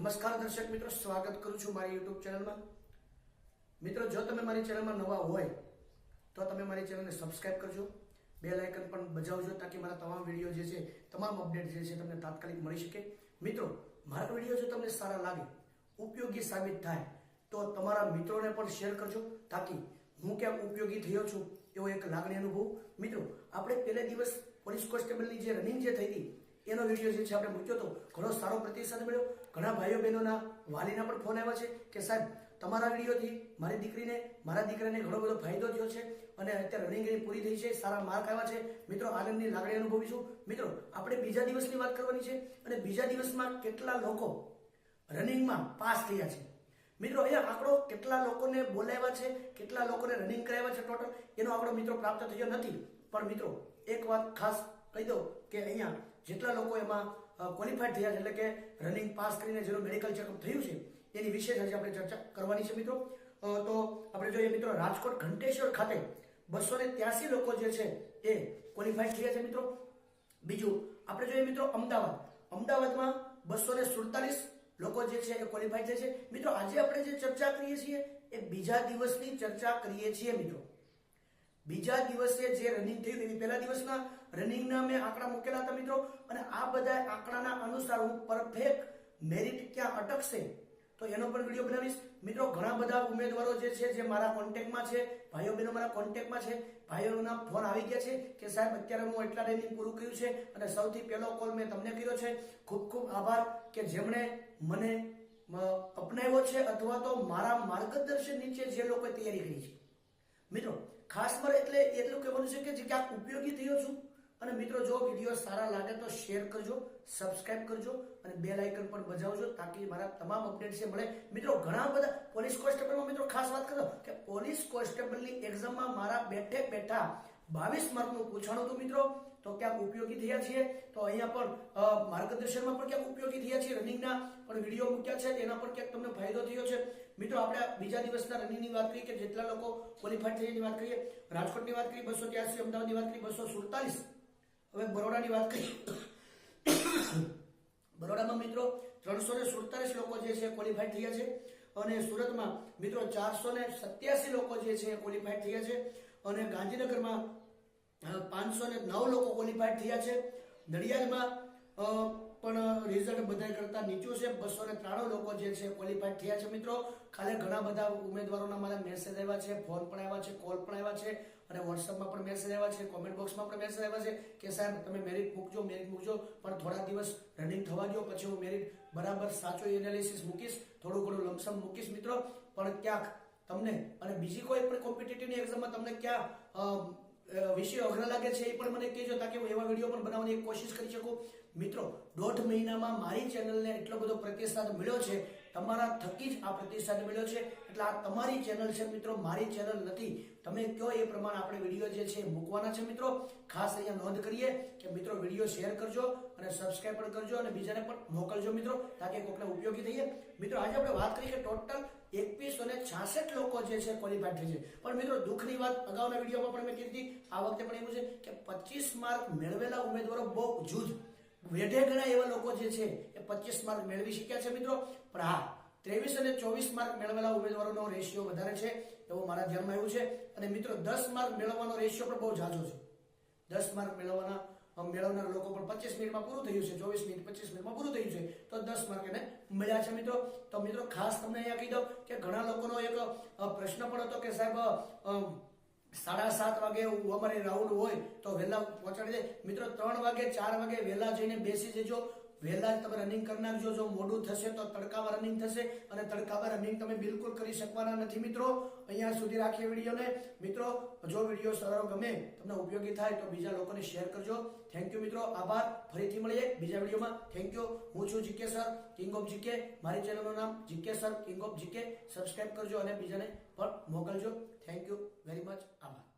નમસ્કાર દર્શક મિત્રો, સ્વાગત કરું છું મારી યુટ્યુબ ચેનલમાં મિત્રો, જો તમે મારી ચેનલમાં નવા હોય, તો તમે મારી ચેનલને સબસ્ક્રાઇબ કરજો. બે લાઇકન પણ બજાવજો તાકી મારા તમામ વીડિયો જે છે, તમામ અપડેટ જે છે તમને તાત્કાલિક મળી શકે. મિત્રો, મારા વીડિયો જો તમને સારા લાગે, ઉપયોગી સાબિત થાય, તો તમારા મિત્રોને પણ શેર કરજો તાકી હું ક્યાંક ઉપયોગી થયો છું એવો એક લાગણી અનુભવ. મિત્રો, આપણે પહેલે દિવસ પોલીસ કોન્સ્ટેબલની જે રનિંગ જે થઈ હતી, એનો વીડિયો જે છે આપણે મૂક્યો હતો, ઘણો સારો પ્રતિસાદ મળ્યો. ઘણા ભાઈઓ બહેનોના વાલીના પણ ફોન આવ્યા છે કે સાહેબ, તમારા વિડીયોથી મારી દીકરીને, મારા દીકરાને ઘણો બધો ફાયદો થયો છે અને અત્યારે રનિંગ એની પૂરી થઈ છે, સારા માર્ક આવ્યા છે. મિત્રો, આનંદની લાગણી અનુભવીશું. મિત્રો, આપણે બીજા દિવસની વાત કરવાની છે અને બીજા દિવસમાં કેટલા લોકો રનિંગમાં પાસ થયા છે? મિત્રો, અહીંયા આંકડો કેટલા લોકોને બોલાવ્યા છે, કેટલા લોકોને રનિંગ કરાવ્યા છે ટોટલ એનો આંકડો મિત્રો પ્રાપ્ત થયો નથી. પણ મિત્રો, એક વાત ખાસ કહી દો કે અહીંયા જેટલા લોકો એમાં ક્વોલિફાઈડ થયા છે. એટલે કે રનિંગ પાસ કરીને જેનું મેડિકલ ચેકઅપ થયું છે, એની વિશેષ આજે આપણે ચર્ચા કરવાની છે મિત્રો. તો આપણે જોઈએ મિત્રો, રાજકોટ ઘંટેશ્વર ખાતે બસો ને લોકો જે છે એ ક્વોલિફાઈડ થયા છે મિત્રો. બીજું, આપણે જોઈએ મિત્રો અમદાવાદ. અમદાવાદમાં બસો સુડતાલીસ લોકો જે છે એ ક્વોલિફાઈડ થયા છે. મિત્રો, આજે આપણે જે ચર્ચા કરીએ છીએ, એ બીજા દિવસની ચર્ચા કરીએ છીએ મિત્રો. બીજા દિવસે જે રનિંગ થયું એવી પહેલા દિવસના રનિંગના મેં આંકડા મૂકેલા હતા મિત્રો, અને આ બધા આંકડાના અનુસાર હું પરફેક્ટ મેરિટ ક્યાં અટકશે, તો એનો પણ વીડિયો બનાવીશ. મિત્રો, ઘણા બધા ઉમેદવારો જે છે, જે મારા કોન્ટેક્ટમાં છે, ભાઈઓ બહેનો મારા કોન્ટેક્ટમાં છે, ભાઈઓના ફોન આવી ગયા છે કે સાહેબ, અત્યારે હું એટલા ટ્રેનિંગ પૂરું કર્યું છે, અને સૌથી પહેલો કોલ મેં તમને કર્યો છે. ખૂબ ખૂબ આભાર કે જેમણે મને અપનાવ્યો છે, અથવા તો મારા માર્ગદર્શન નીચે જે લોકોએ તૈયારી કરી છે. મિત્રો, ખાસ મારે એટલે એટલું કહેવાનું છે કે જે ક્યાંક ઉપયોગી થયો છું અને મિત્રો, જો વીડિયો સારા લાગે તો શેર કરજો, સબસ્ક્રાઇબ કરજો અને બે લાઇકન પણ બજાવજો તાકી મારા તમામ અપડેટ છે મળે. મિત્રો, ઘણા બધા પોલીસ કોન્સ્ટેબલમાં મિત્રો ખાસ વાત કરો કે પોલીસ કોન્સ્ટેબલની એક્ઝામમાં મારા બેઠે બેઠા બાવીસ માર્કનું પૂછાણું હતું મિત્રો, તો ક્યાંક ઉપયોગી થયા છીએ? તો અહીંયા પણ માર્ગદર્શનમાં પણ ક્યાંક ઉપયોગી થયા છીએ રનિંગના પણ વીડિયો મૂક્યા છે, તેના પણ ક્યાંક તમને ફાયદો થયો છે? મિત્રો, આપણે બીજા દિવસના રનિંગની વાત કરીએ કે જેટલા લોકો ક્વોલિફાઈડ થયાની વાત કરીએ, રાજકોટની વાત કરીએ, બસો ત્યાસી, અમદાવાદની વાત કરીએ, બસો સુડતાલીસ. હવે બરોડાની વાત કરીએ. બરોડામાં મિત્રો, ત્રણસો ને સુડતાલીસ લોકો જે છે ક્વોલિફાઈડ થયા છે અને સુરતમાં મિત્રો, ચારસો ને સત્યાસી લોકો જે છે ક્વોલિફાઈડ થયા છે અને ગાંધીનગરમાં પાંચસો ને નવ લોકો ક્વોલિફાઈડ થયા છે. નડિયાદમાં પણ રિઝલ્ટ બધા કરતા નીચું છે. બસો ને ત્રાણું લોકો જે છે ક્વોલિફાઈડ થયા છે મિત્રો. ખાલી ઘણા બધા ઉમેદવારોના મારા મેસેજ આવ્યા છે ફોન પણ આવ્યા છે કોલ પણ આવ્યા છે અને વોટ્સઅપમાં પણ મેસેજ આવ્યા છે કોમેન્ટ બોક્સમાં પણ મેસેજ આવ્યા છે કે સાહેબ તમે મેરિટ મૂકજો મેરિટ મૂકજો, પણ થોડા દિવસ રનિંગ થવા દો પછી હું મેરિટ બરાબર સાચો એનાલિસિસ મૂકીશ, થોડું ઘણું લમસમ મૂકીશ મિત્રો. પણ ક્યાંક તમને અને બીજી કોઈ પણ કોમ્પિટેટિવની એક્ઝામમાં તમને ક્યાં વિષય અઘરા લાગે છે એ પણ મને કહેજો, તાકે હું એવા વીડિયો પણ બનાવવાની કોશિશ કરી શકું. મિત્રો, દોઢ મહિનામાં મારી ચેનલને એટલો બધો પ્રતિસાદ મળ્યો છે, તમારા થકી જ આ પ્રતિસાદ મળ્યો છે. એટલે આ તમારી ચેનલ છે મિત્રો, મારી ચેનલ નથી. તમે કયો એ પ્રમાણે આપણે વીડિયો જે છે મૂકવાના છે મિત્રો? ખાસ અહીંયા નોંધ કરીએ કે મિત્રો, વીડિયો શેર કરજો અને સબસ્ક્રાઇબ પણ કરજો અને બીજાને પણ મોકલજો મિત્રો, તાકે કોકને ઉપયોગી થઈએ. મિત્રો, આજે આપણે વાત કરીએ કે ટોટલ એકવીસો ને છાસઠ લોકો જે છે ક્વોલિફાઈડ થઈ છે. પણ મિત્રો, દુઃખની વાત અગાઉના વિડીયોમાં પણ મેં કીધી આ વખતે પણ એવું છે કે પચીસ માર્ક મેળવેલા ઉમેદવારો બહુ જૂજ. વેઢે ગણા એવા લોકો જે છે એ પચીસ માર્ક મેળવી શક્યા છે મિત્રો. પણ હા, ત્રેવીસ અને ચોવીસ માર્ક મેળવેલા ઉમેદવારોનો રેશિયો વધારે છે, એવું મારા ધ્યાનમાં આવ્યું છે. અને મિત્રો, દસ માર્ક મેળવવાનો રેશિયો પણ બહુ ઝાઝો છે. દસ માર્ક મેળવવાના મેળવનાર લોકો પણ પચીસ મિનિટમાં પૂરું થયું છે, ચોવીસ મિનિટ, પચીસ મિનિટમાં પૂરું થયું છે. તો દસ માર્ક એને મળ્યા છે. મિત્રો, તો મિત્રો, ખાસ તમને અહીંયા કહી દઉં કે ઘણા લોકોનો એક પ્રશ્ન પણ હતો કે સાહેબ સાડા સાત વાગે અમારે રાઉન્ડ હોય તો વહેલા પહોંચાડી દે. મિત્રો, ત્રણ વાગે, ચાર વાગે વહેલા જઈને બેસી જજો. વહેલા જ તમે રનિંગ કરી નાખજો જો મોડું થશે તો તડકામાં રનિંગ થશે અને તડકામાં રનિંગ તમે બિલકુલ કરી શકવાના નથી મિત્રો. અહીંયા સુધી રાખીએ વિડીયોને. મિત્રો, જો વીડિયો સારો ગમે, તમને ઉપયોગી થાય તો બીજા લોકોને શેર કરજો. થેન્ક યુ મિત્રો, આભાર. ફરીથી મળીએ બીજા વિડીયોમાં. થેન્ક યુ હું છું GK sir king of GK મારી ચેનલનું નામ GK sir king of GK subscribe કરજો અને બીજાને પણ મોકલજો. થેન્ક યુ વેરી મચ આભાર.